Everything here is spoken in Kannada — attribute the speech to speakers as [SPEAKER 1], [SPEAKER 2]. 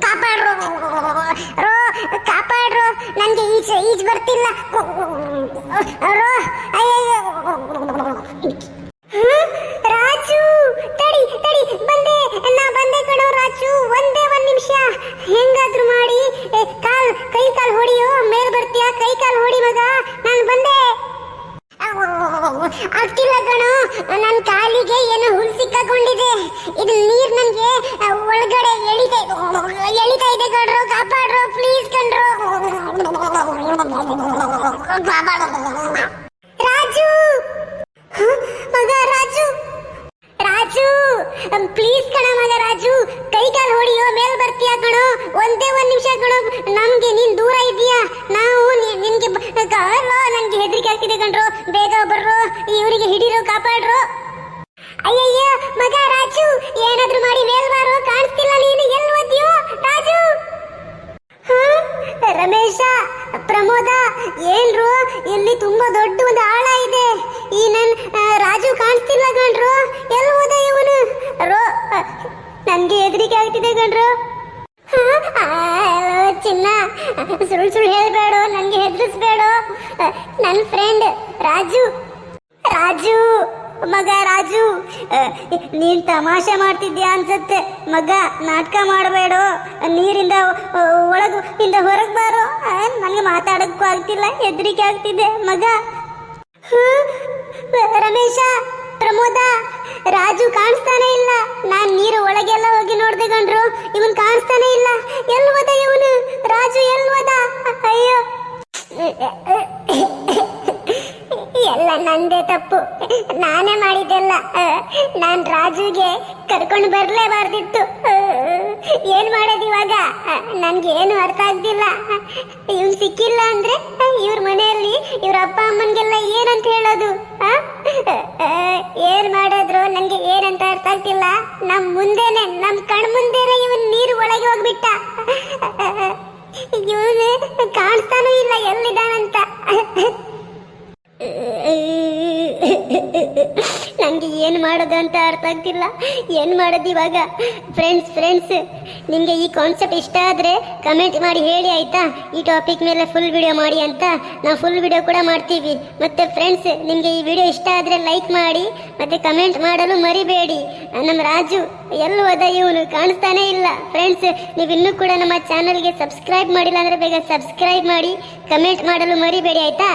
[SPEAKER 1] ಕಾಪಾಡ್ರು. ರೋ, ಕಾಪಾಡ್ರು. ನನಗೆ ಈಜ್ ಈಜ್ ಬರ್ತಿಲ್ಲ. ರೋ ರಾಜು, ತಡಿ ತಡಿ. ಬಂದೆ. ನಾ ಬಂದೆ ಕಣೋ ರಾಜು. ಒಂದೇ ಒಂದು ನಿಮಿಷ. ಹೆಂಗಾದ್ರೂ ಮಾಡಿ. ಕಾಲ್, ಕೈ ಕಾಲ್ ಹೊಡಿಯೋ. ಮೇಲೆ ಬರ್ತೀಯಾ? ಕೈ ಕಾಲ್ ಹೊಡಿ ಮಗ. ನಾನು ಬಂದೆ. ಆಗ್ತಿಲ್ಲ ಕಣೋ. ನನ್ನ ಕಾಲಿಗೆ ಏನೋ ಹುಲ್ ಸಿಕ್ಕಾಕೊಂಡಿದೆ. ಇದು ನೀರು ನನ್ಗೆ ಒಳಗಡೆ ಎಳಿತಾ ಎಳಿತಾ ಇದೆ ಕಣ್ರು, ಕಾಪಾಡ್ರು ಪ್ಲೀಸ್ ಕಣ್ರು. ರಾಜು? ಮಗ ರಾಜು! ರಾಜು! ಪ್ಲೀಸ್ ಕಣ ಮಗ ರಾಜು. ಕೈ ಕಾಲು ಹೊಡಿಯೋ, ಮೇಲ್ ಬರ್ತೀಯ ಕಣೋ? ಒಂದೇ ಒಂದ್ ನಿಮಿಷ ಕಣೋ. ನಮ್ಗೆ ನೀನ್ ದೂರ ಇದೀಯಾ ನಾವು ನಿನ್ಗೆ ನನ್ಗೆ ಹೆದರಿಕೆ ಆಗ್ತಿದೆ ಕಣ್ರು. ಬೇಗ ಬರ್ರು. ಇವರಿಗೆ ಹಿಡಿರೋ, ಕಾಪಾಡ್ರೋ. ಏನ್ರು, ಇಲ್ಲಿ ತುಂಬಾ ದೊಡ್ಡ ಒಂದು ಆಳ ಇದೆ. ಈ ನನ್ ರಾಜು ಕಾಣಿಸ್ತಿಲ್ಲ ಗಣ್ರು ಎಲ್ಲಿ ಹೋದ ಇವನು? ರೋ ನನ್ಗೆ ಹೆದರಿಕೆ ಆಗ್ತಿದೆ ಗಣ್ರು ಚಿನ್ನ, ಸುಳ್ಳು ಸುಳ್ಳು ಹೇಳ್ಬೇಡ, ನನ್ಗೆ ಹೆದರಿಸ್ಬೇಡ. ನನ್ನ ಫ್ರೆಂಡ್ ರಾಜು. ರಾಜು ಮಗ ರಾಜು ನೀನ್ ತಮಾಷೆ ಮಾಡ್ತಿದ್ಯಾ ಅನ್ಸತ್ತೆ. ಮಗ, ನಾಟಕ ಮಾಡಬೇಡ. ನೀರಿಂದ ಒಳಗ, ಇಂದ ಹೊರಗೆ ಬಾರೋ. ನನಗೆ ಮಾತಾಡೋಕ್ಕೂ ಆಗ್ತಿಲ್ಲ, ಹೆದರಿಕೆ ಆಗ್ತಿದೆ. ಮಗ? ರಮೇಶ, ಪ್ರಮೋದ, ರಾಜು ಕಾಣಿಸ್ತಾನೆ ಇಲ್ಲ. ನಾನ್ ನೀರು ಒಳಗೆಲ್ಲ ಹೋಗಿ ನೋಡ್ದೆ ಗಂಡ್ರು ಇವನ್ ಕಾಣಿಸ್ತಾನೆ ಇಲ್ಲ ಎಲ್ಲಿ ಹೋದ ಇವನು ರಾಜು ಎಲ್ಲಿ ಹೋದ ಅಯ್ಯೋ ಎಲ್ಲ ನಂದೇ ತಪ್ಪು. ನಾನೇ ಮಾಡಿದ್ದೆಲ್ಲ ನಾನ್ ರಾಜುಗೆ ಕರ್ಕೊಂಡು ಬರ್ಲೇಬಾರ್ದಿತ್ತು. ಏನ್ ಮಾಡೋದು ಇವಾಗ? ನನ್ಗೆ ಏನು ಅರ್ಥ ಆಗ್ತಿಲ್ಲ ಇವ್ ಸಿಕ್ಕಿಲ್ಲ ಅಂದ್ರೆ ಇವ್ರ ಮನೆಯಲ್ಲಿ ಇವ್ರ ಅಪ್ಪ ಅಮ್ಮನ್ಗೆಲ್ಲ ಏನಂತ ಹೇಳೋದು? ಏನ್ ಮಾಡಿದ್ರು? ನನ್ಗೆ ಏನಂತ ಅರ್ಥ ಆಗ್ತಿಲ್ಲ. ನಮ್ ಮುಂದೆನೆ, ನಮ್ ಕಣ್ ಮುಂದೆನೆ ಇವನ್ ನೀರು ಒಳಗೆ ಹೋಗ್ಬಿಟ್ಟ. ಇವನು ಕಾಣಿಸ್ತಾನೂ ಇಲ್ಲ, ಎಲ್ಲಿದ್ದಾನಂತ. ನನಗೆ ಏನು ಮಾಡೋದು ಅಂತ ಅರ್ಥ ಆಗ್ತಿಲ್ಲ. ಏನು ಮಾಡೋದು ಇವಾಗ? ಫ್ರೆಂಡ್ಸ್ ಫ್ರೆಂಡ್ಸ್ ನಿಮಗೆ ಈ ಕಾನ್ಸೆಪ್ಟ್ ಇಷ್ಟ ಆದರೆ ಕಮೆಂಟ್ ಮಾಡಿ ಹೇಳಿ ಆಯಿತಾ? ಈ ಟಾಪಿಕ್ ಮೇಲೆ ಫುಲ್ ವಿಡಿಯೋ ಮಾಡಿ ಅಂತ. ನಾವು ಫುಲ್ ವಿಡಿಯೋ ಕೂಡ ಮಾಡ್ತೀವಿ. ಮತ್ತು ಫ್ರೆಂಡ್ಸ್ ನಿಮಗೆ ಈ ವಿಡಿಯೋ ಇಷ್ಟ ಆದರೆ ಲೈಕ್ ಮಾಡಿ, ಮತ್ತು ಕಮೆಂಟ್ ಮಾಡಲು ಮರಿಬೇಡಿ. ನಮ್ಮ ರಾಜು ಎಲ್ಲೂ ಹೋದ ಇವನು ಕಾಣಿಸ್ತಾನೆ ಇಲ್ಲ. ಫ್ರೆಂಡ್ಸ್ ನೀವು ಇನ್ನೂ ಕೂಡ ನಮ್ಮ ಚಾನಲ್ಗೆ ಸಬ್ಸ್ಕ್ರೈಬ್ ಮಾಡಿಲ್ಲ ಅಂದರೆ ಬೇಗ ಸಬ್ಸ್ಕ್ರೈಬ್ ಮಾಡಿ ಕಮೆಂಟ್ ಮಾಡಲು ಮರಿಬೇಡಿ ಆಯಿತಾ?